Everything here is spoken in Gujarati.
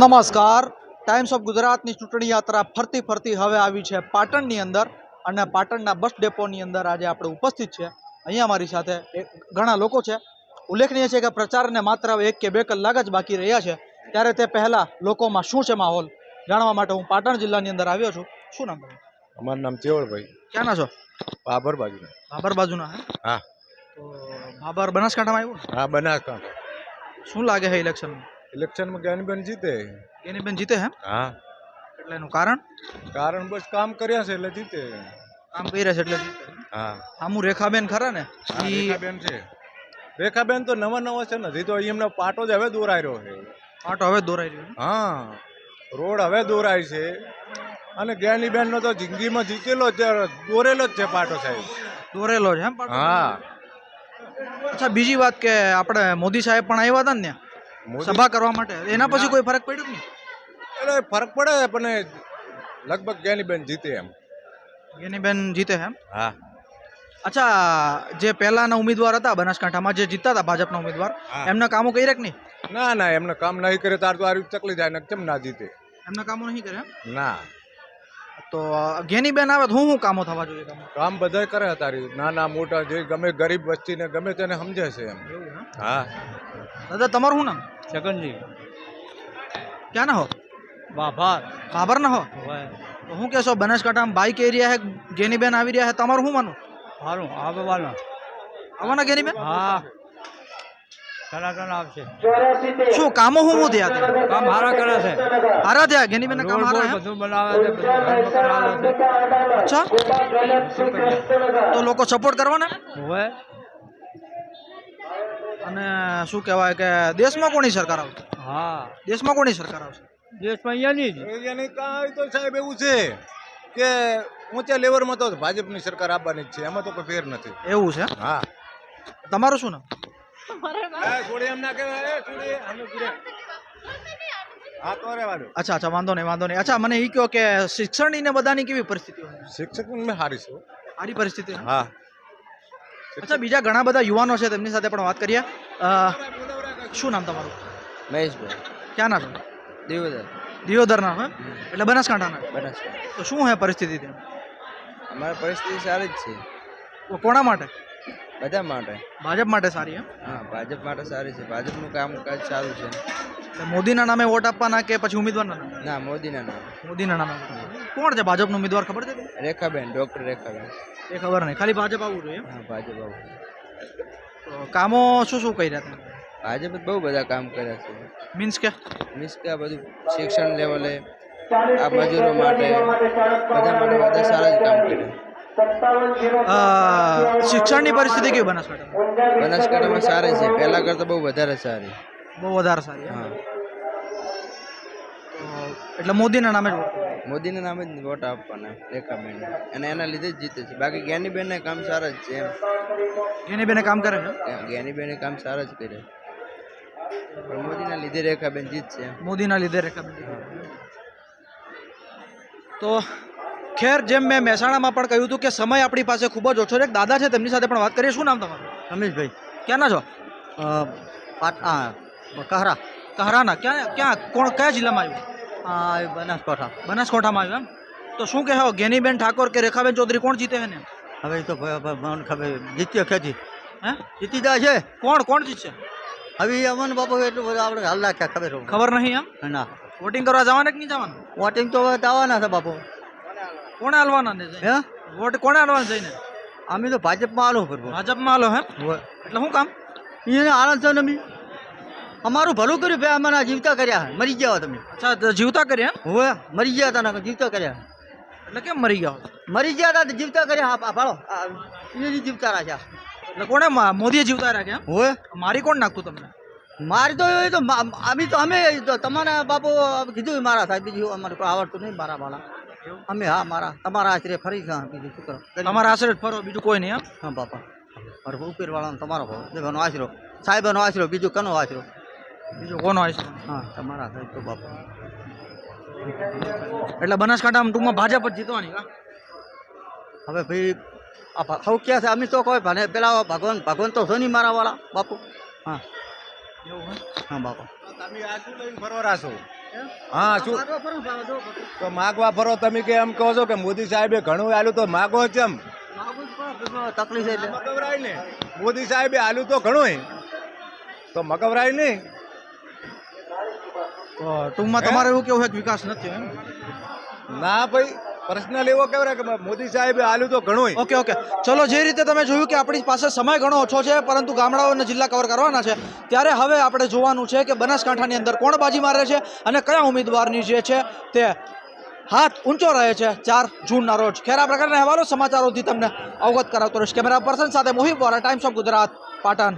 નમસ્કાર. ટાઈમ્સ ઓફ ગુજરાતની ચૂંટણી યાત્રા ફરતી ફરતી હવે આવી છે પાટણની અંદર અને પાટણના બસ ડેપોની અંદર આજે આપણે ઉપસ્થિત છે. અહીંયા મારી સાથે ઘણા લોકો છે. ઉલ્લેખનીય છે કે પ્રચારને માત્ર એક કે બે કલાક જ બાકી રહ્યા છે. ત્યારે તે પહેલાં લોકોમાં શું છે માહોલ? જાણવા માટે હું પાટણ જિલ્લાની અંદર આવ્યો છું. શું નામ તમારું? અમારું નામ ચેવળભાઈ. ક્યાંના છો? બાબર બાજુ બાબર બાજુના હે? હા. તો બાબર બનાસકાંઠામાં આવ્યું હા બનાસકાંઠા. શું લાગે છે ઇલેક્શનમાં? ઇલેક્શનમાં જ્ઞાનીબેન જીતે. એની બેન જીતે હે હા. એટલે એનું કારણ? કારણ બસ કામ કર્યા છે એટલે જીતે. કામ કર્યા છે એટલે હા. આમું રેખાબેન ખરા ને? રેખાબેન છે. રેખાબેન તો નવા નવા છે ને તો એમનો પાટો જ હવે દોરાઈ રહ્યો છે. પાટો હવે દોરાઈ રહ્યો હા. રોડ હવે દોરાય છે. અને જ્ઞાનીબેન નો તો જિંદગીમાં જીતેલો જ દોરેલો જ છે પાટો સાહેબ. દોરેલો છે હા. અચ્છા બીજી વાત કે આપણે મોદી સાહેબ પણ આવ્યા હતા ને સભા કરવા માટે. એના પછી કોઈ ફરક પડ્યો એટલે ફરક પડે પણ લગભગ જ્ઞાનીબેન જીતે એમ. જ્ઞાનીબેન બેન જીતે એમ? હા. અચ્છા જે પહેલાના ઉમેદવાર હતા બનાસકાંઠામાં જે જીતતા હતા ભાજપના ઉમેદવાર. એમના કામો કઈ કે નહીં? ના ના એમને કામ નહીં કરે તાર તો આ રીતે ચકલી જાય ને કેમ ના જીતે? એમના કામો નહીં કરે એમ? ના. તો ઘેની બેન આવે તો હું શું કામો થવા જોઈએ કામ? બધા કરે તારી. નાના મોટા જે ગમે ગરીબ વસ્તીને ગમે તેને સમજે છે એમ. હા? દાદા તમારું શું નામ? છગનજી. ક્યાં ના હો? બાભાર. બાબર ના હો? તો હું કહેશો બનાસકાંઠામાં બાઈક એરિયા હે ગેની બેન આવી રહ્યા હે તમારું શું માનું સારું આવવાના આવવાના ગેની બેન? હા. ટનાટન આવશે. શું કામો શું શું થયા ત્યાં કામ સારા કરે છે. હારા થયા ગેની બેન કામ હારા બધું બનાવે છે બધું છે. અચ્છા તો લોકો સપોર્ટ કરવાને? હવે? અને શું કહેવાય કે દેશમાં કોની સરકાર આવશે? હા. દેશમાં કોની સરકાર આવશે? દેશમાં અહીંયાની જ. અહીંયાની કાંઈ તો સાહેબ એવું છે કે ઊંચા લેવલમાં તો ભાજપની સરકાર આવવાની જ છે. એમાં તો કોઈ ફેર નથી. એવું છે? હા. તમારું શું નામ? અચ્છા અચ્છા વાંધો નહીં વાંધો નહીં. અચ્છા મને એ કહો કે શિક્ષણની ને બધાની કેવી પરિસ્થિતિ હોય? શિક્ષક મેં હારી છું. સારી પરિસ્થિતિ? હા. અચ્છા બીજા ઘણા બધા યુવાનો છે તેમની સાથે પણ વાત કરીએ. શું નામ તમારું? મહેશભાઈ. ક્યાં ના છો દેવદર દિયોદરના છો એટલે બનાસકાંઠાના? બનાસકાંઠા. તો શું હે પરિસ્થિતિ ત્યાં? અમારી પરિસ્થિતિ સારી જ છે. તો કોના માટે? બધા માટે. ભાજપ માટે સારી એમ? હા ભાજપ માટે સારી છે. ભાજપનું કામકાજ સારું છે. એટલે મોદીના નામે વોટ આપવાના કે પછી ઉમેદવારના નામે? ના મોદીના નામ. મોદીના નામે કોણ છે ભાજપનો ઉમેદવાર ખબર છે રેખાબેન ડૉક્ટર રેખાબેન. એ ખબર નહીં. ખાલી ભાજપ આવવું જોઈએ? હા ભાજપ આવું તો કામો શું શું કર્યા તમે? ભાજપે બહુ બધા કામ કર્યા છે. મીન્સ કે? મીન્સ કે આ બધું શિક્ષણ લેવલે આ મજૂરો માટે બધા માટે બધા સારા જ કામ કર્યા. શિક્ષણની પરિસ્થિતિ કેવી બનાસકાંઠામાં? બનાસકાંઠામાં સારી છે. પહેલાં કરતાં બહુ વધારે સારી. બહુ વધારે સારી હા. એટલે મોદીના નામે જ મોદીના નામે જ વોટ આપવાના રેખાબેન અને એના લીધે જ જીતે છે. બાકી જ્ઞાનીબેનને કામ સારા જ છે એમ. જ્ઞાનીબેને બેને કામ કરે છે? જ્ઞાનીબેને કામ સારા જ કરે. પણ મોદીના લીધે રેખાબેન જીતશે છે મોદીના લીધે રેખાબેન તો ખેર જેમ મેં મહેસાણામાં પણ કહ્યું હતું કે સમય આપણી પાસે ખૂબ જ ઓછો છે. દાદા છે તેમની સાથે પણ વાત કરીએ. શું નામ તમારું? રમેશભાઈ. ક્યાંના છો? કહરા. કહરાના. ક્યાં ક્યાં કોણ કયા જિલ્લામાં આવ્યું? બનાસકાંઠા. બનાસકાંઠામાં આવ્યું એમ? તો શું કહેવા ગેનીબેન ઠાકોર કે રેખાબેન ચૌધરી કોણ જીતે છે ને હવે તો મને ખબર જીત્યો ખેતી હે? જીતી જાય છે? કોણ કોણ જીતશે? હવે અમન બાપુ એટલું બધું આપણે હાલ નાખ્યા ખબર ખબર નહીં એમ? ના. વોટિંગ કરવા જવાના કે નહીં જવાનું? વોટિંગ તો આવવાના છે બાપુ. કોણે હાલવાના ને? હે? વોટ કોણે હાલવાના જઈને? અમે તો ભાજપમાં આલો કરવો ભાજપમાં હાલો હે એટલે શું કામ? એને આનંદ છે ને અમે? અમારું ભલું કર્યું ભાઈ અમારા જીવતા કર્યા. મરી ગયા તમે અચ્છા જીવતા કર્યા હવે મરી ગયા હતા જીવતા કર્યા. એટલે કેમ મરી ગયા મરી ગયા હતા જીવતા કર્યા. હા ભાળો. એ જીવતા રાખ્યા એટલે કોણે મોદીએ જીવતા રાખ્યા હવે? મારી કોણ નાખતું તમને? મારી તો એ તો અમે તો અમે તમારા બાપુ કીધું મારા સાહેબ બીજું અમારે આવડતું નહીં મારા વાળા. અમે હા મારા તમારા આશરે ફરી ગયા બીજું શું કરો? તમારા આશરે ફરો બીજું કોઈ નહીં હા? બાપા. મારો ઉપેર વાળાનો તમારો ભાવ દેવાનો આશરો. સાહેબનો આશરો બીજું કનો આશરો? બીજું કોનો આશરો? હા તમારા સાહેબ તો બાપા. એટલે બનાસકાંઠામાં ટૂંકમાં ભાજપ જ જીતવાની હવે ભાઈ સૌ ક્યાં છે? અમે તો કોઈ ભણે પેલા ભગવાન ભગવાન તો નહીં મારા વાળા બાપુ. હા. એવું હા બાપા. તમે લઈને હા શું? તો માગવા ફરો તમે કે એમ કહો છો કે મોદી સાહેબે ઘણું આલ્યું તો માગો ચમ તકલીફ મગવરાય ને મોદી સાહેબે આલ્યું તો ઘણું તો મગવરાય નહીં. તો ટૂંકમાં તમારે એવું કેવું છે વિકાસ નથી ના ભાઈ પર્સનલ એવો કહેવાય કે મોદી સાહેબે આલ્યું તો ઘણું ઓકે ઓકે. ચલો, જે રીતે તમે જોયું કે આપણી પાસે સમય ઘણો ઓછો છે, પરંતુ ગામડાઓ અને જિલ્લા કવર કરવાના છે, ત્યારે હવે આપણે જોવાનું છે કે બનાસકાંઠાની અંદર કોણ બાજી મારે છે અને કયા ઉમેદવારની જે છે તે હાથ ઊંચો રહે છે ચાર જૂનના રોજ. ખેર પ્રકારના અહેવાલો સમાચારોથી તમને અવગત કરાવતો રહીશ. કેમેરા પર્સન સાથે મોહિત વોરા ટાઈમ્સ ઓફ ગુજરાત પાટણ.